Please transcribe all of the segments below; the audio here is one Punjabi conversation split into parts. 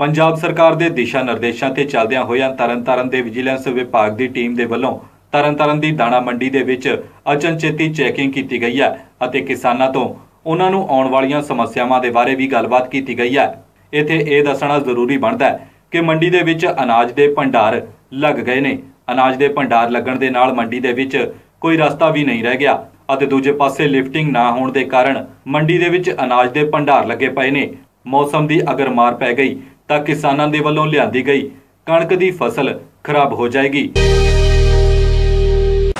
ਪੰਜਾਬ ਸਰਕਾਰ ਦੇ ਦਿਸ਼ਾ ਨਿਰਦੇਸ਼ਾਂ ਤੇ ਚੱਲਦਿਆਂ ਹੋਇਆਂ ਤਰਨਤਾਰਨ ਦੇ ਵਿਜੀਲੈਂਸ ਵਿਭਾਗ ਦੀ ਟੀਮ ਦੇ ਵੱਲੋਂ ਤਰਨਤਾਰਨ ਦੀ ਦਾਣਾ ਮੰਡੀ ਦੇ ਵਿੱਚ ਅਚਨਚੇਤੀ ਚੈਕਿੰਗ ਕੀਤੀ ਗਈ ਹੈ ਅਤੇ ਕਿਸਾਨਾਂ ਤੋਂ ਉਹਨਾਂ ਨੂੰ ਆਉਣ ਵਾਲੀਆਂ ਸਮੱਸਿਆਵਾਂ ਦੇ ਬਾਰੇ ਵੀ ਗੱਲਬਾਤ ਕੀਤੀ ਗਈ ਹੈ। ਇੱਥੇ ਇਹ ਦੱਸਣਾ ਜ਼ਰੂਰੀ ਬਣਦਾ ਹੈ ਕਿ ਮੰਡੀ ਦੇ ਵਿੱਚ ਅਨਾਜ ਦੇ ਭੰਡਾਰ ਲੱਗ ਗਏ ਨੇ। ਅਨਾਜ ਦੇ ਭੰਡਾਰ ਲੱਗਣ ਦੇ ਨਾਲ ਮੰਡੀ ਦੇ ਵਿੱਚ ਕੋਈ ਰਸਤਾ ਵੀ ਨਹੀਂ ਰਹਿ ਗਿਆ ਅਤੇ ਦੂਜੇ ਪਾਸੇ ਲਿਫਟਿੰਗ ਨਾ ਹੋਣ ਦੇ ਕਾਰਨ ਮੰਡੀ ਦੇ ਵਿੱਚ ਅਨਾਜ ਦੇ ਭੰਡਾਰ ਲੱਗੇ ਪਏ ਨੇ। ਮੌਸਮ ਦੀ ਅਗਰ ਮਾਰ ਪੈ ਗਈ ਤਾਂ ਕਿਸਾਨਾਂ ਦੇ ਵੱਲੋਂ ਲਿਆਂਦੀ ਗਈ ਕਣਕ ਦੀ ਫਸਲ ਖਰਾਬ ਹੋ ਜਾਏਗੀ।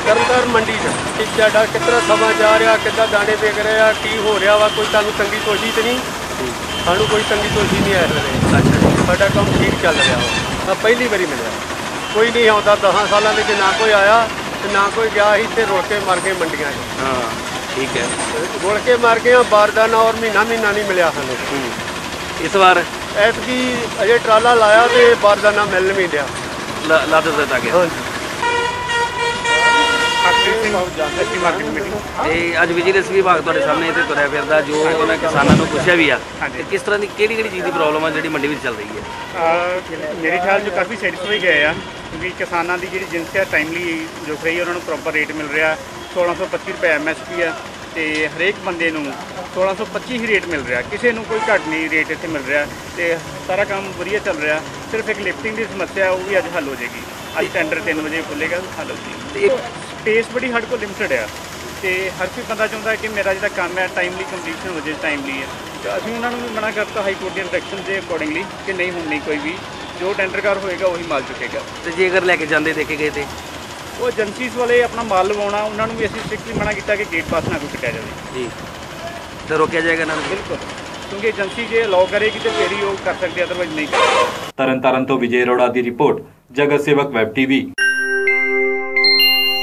ਤਰਨਤਾਰ ਮੰਡੀ 'ਚ ਕਿ ਸਾਡਾ ਕਿਤਨਾ ਸਮਾਂ ਜਾ ਰਿਹਾ ਕਿੱਦਾਂ ਦਾਣੇ ਵਿਕ ਰਹੇ ਆ ਕੀ ਹੋ ਰਿਹਾ ਵਾ ਕੋਈ ਤੁਹਾਨੂੰ ਤੰਗੀ ਤੋਸ਼ੀ ਤੇ ਨਹੀਂ? ਸਾਨੂੰ ਕੋਈ ਤੰਗੀ ਤੋਸ਼ੀ ਨਹੀਂ ਆ ਰਹੀ। ਅੱਛਾ ਸਾਡਾ ਕੰਮ ਠੀਕ ਚੱਲ ਰਿਹਾ ਵਾ। ਆ ਪਹਿਲੀ ਵਾਰੀ ਮਿਲਿਆ। ਕੋਈ ਨਹੀਂ ਆਉਂਦਾ 10 ਸਾਲਾਂ ਵਿੱਚ ਨਾ ਕੋਈ ਆਇਆ ਤੇ ਨਾ ਕੋਈ ਗਿਆ ਸੀ ਤੇ ਰੋਲ ਕੇ ਮਰ ਗਏ ਮੰਡੀਆਂ 'ਚ। ਹਾਂ ਠੀਕ ਹੈ। ਰੋਲ ਕੇ ਮਰ ਗਏ ਆ ਬਾਰਦਾਨਾ ਔਰ ਮਹੀਨਾ ਮਹੀਨਾ ਨਹੀਂ ਮਿਲਿਆ ਸਾਨੂੰ। ਇਸ ਵਾਰ ਐਤਕੀ ਅਜੇ ਟਰਾਲਾ ਲਾਇਆ ਤੇ ਬਾਰਦਾਨਾ ਮਿਲ ਨਹੀਂ ਰਿਹਾ ਲ- ਲੱਦ ਦਿੱਤਾ ਗਿਆ। ਹਾਂਜੀ। ਤੇ ਅੱਜ ਵਿਜੀਲੈਂਸ ਵਿਭਾਗ ਤੁਹਾਡੇ ਸਾਹਮਣੇ ਇੱਥੇ ਤੁਰਿਆ ਫਿਰਦਾ ਜੋ ਉਹਨਾਂ ਕਿਸਾਨਾਂ ਨੂੰ ਪੁੱਛਿਆ ਵੀ ਆ ਕਿ ਕਿਸ ਤਰ੍ਹਾਂ ਦੀ ਕਿਹੜੀ ਕਿਹੜੀ ਚੀਜ਼ ਦੀ ਪ੍ਰੋਬਲਮ ਆ ਜਿਹੜੀ ਮੰਡੀ ਵਿੱਚ ਚੱਲ ਰਹੀ ਹੈ? ਮੇਰੇ ਖਿਆਲ 'ਚ ਕਾਫੀ ਸੈਟੀਸਫਾਈ ਗਏ ਆ ਕਿਉਂਕਿ ਕਿਸਾਨਾਂ ਦੀ ਜਿਹੜੀ ਜਿੰਸ ਹੈ ਟਾਈਮਲੀ ਜੋ ਰਹੀ ਹੈ ਉਹਨਾਂ ਨੂੰ ਪ੍ਰੋਪਰ ਰੇਟ ਮਿਲ ਰਿਹਾ। 1625 ਰੁਪਏ ਐਮਐਸਪੀ ਆ ਤੇ ਹਰੇਕ ਬੰਦੇ ਨੂੰ 1625 ਹੀ ਰੇਟ ਮਿਲ ਰਿਹਾ। ਕਿਸੇ ਨੂੰ ਕੋਈ ਘੱਟ ਨਹੀਂ ਰੇਟ ਇੱਥੇ ਮਿਲ ਰਿਹਾ ਤੇ ਸਾਰਾ ਕੰਮ ਵਧੀਆ ਚੱਲ ਰਿਹਾ। ਸਿਰਫ ਇੱਕ ਲਿਫਟਿੰਗ ਦੀ ਸਮੱਸਿਆ ਉਹ ਵੀ ਅੱਜ ਹੱਲ ਹੋ ਜਾਏਗੀ। ਅੱਜ ਟੈਂਡਰ 3 ਵਜੇ ਖੁੱਲੇਗਾ ਹੱਲ ਹੋ ਜਾਏਗੀ। ਤੇ ਸਪੇਸ ਬੜੀ ਸਾਡੇ ਕੋਲ ਲਿਮਟਿਡ ਆ ਤੇ ਹਰ ਕੋਈ ਬੰਦਾ ਚਾਹੁੰਦਾ ਕਿ ਮੇਰਾ ਜਿਹੜਾ ਕੰਮ ਹੈ ਟਾਈਮਲੀ ਕੰਪਲੀਸ਼ਨ ਹੋ ਜਾਏ ਟਾਈਮਲੀ ਹੈ। ਤੇ ਅਸੀਂ ਉਹਨਾਂ ਨੂੰ ਵੀ ਮਨਾ ਕਰਤਾ ਹਾਈ ਕੋਰਟ ਦੀ ਡਾਇਰੈਕਸ਼ਨ ਦੇ ਅਕੋਰਡਿੰਗਲੀ ਕਿ ਨਹੀਂ ਹੁਣ ਨਹੀਂ ਕੋਈ ਵੀ। ਜੋ ਟੈਂਡਰਕਾਰ ਹੋਏਗਾ ਉਹੀ ਮਾਲ ਚੁੱਕੇਗਾ। ਤੇ ਜੇ ਅਗਰ ਲੈ ਕੇ ਜਾਂਦੇ ਦੇਖੇ ਗਏ ਤੇ? ਉਹ ਏਜੰਸੀਜ਼ ਵਾਲੇ ਆਪਣਾ ਮਾਲ ਲਵਾਉਣਾ ਉਹਨਾਂ ਨੂੰ ਵੀ ਅਸੀਂ ਸਟ੍ਰਿਕਟਲੀ ਮਨਾ ਕੀਤਾ ਕਿ ਗੇਟ ਪਾਸ ਨਾ ਕੋਈ ਕੱਟਿਆ ਜਾਵੇ। ਜੀ। ਤੇ ਰੋਕਿਆ ਜਾਏਗਾ ਇਹਨਾਂ ਨੂੰ। ਬਿਲਕੁਲ। ਕਿਉਂਕਿ ਏਜੰਸੀ ਜੇ ਅਲਾਉ ਕਰੇਗੀ ਤੇ ਫੇਰ ਹੀ ਉਹ ਕਰ ਸਕਦੇ ਅਦਰਵਾਈਜ਼ ਨਹੀਂ ਕਰ ਤਰਨਤਾਰਨ ਤੋਂ ਵਿਜੇ ਅਰੋੜਾ ਦੀ ਰਿਪੋਰਟ ਜਗਤ ਸੇਵਕ ਵੈਬ ਟੀਵੀ।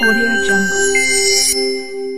Audio Jungle.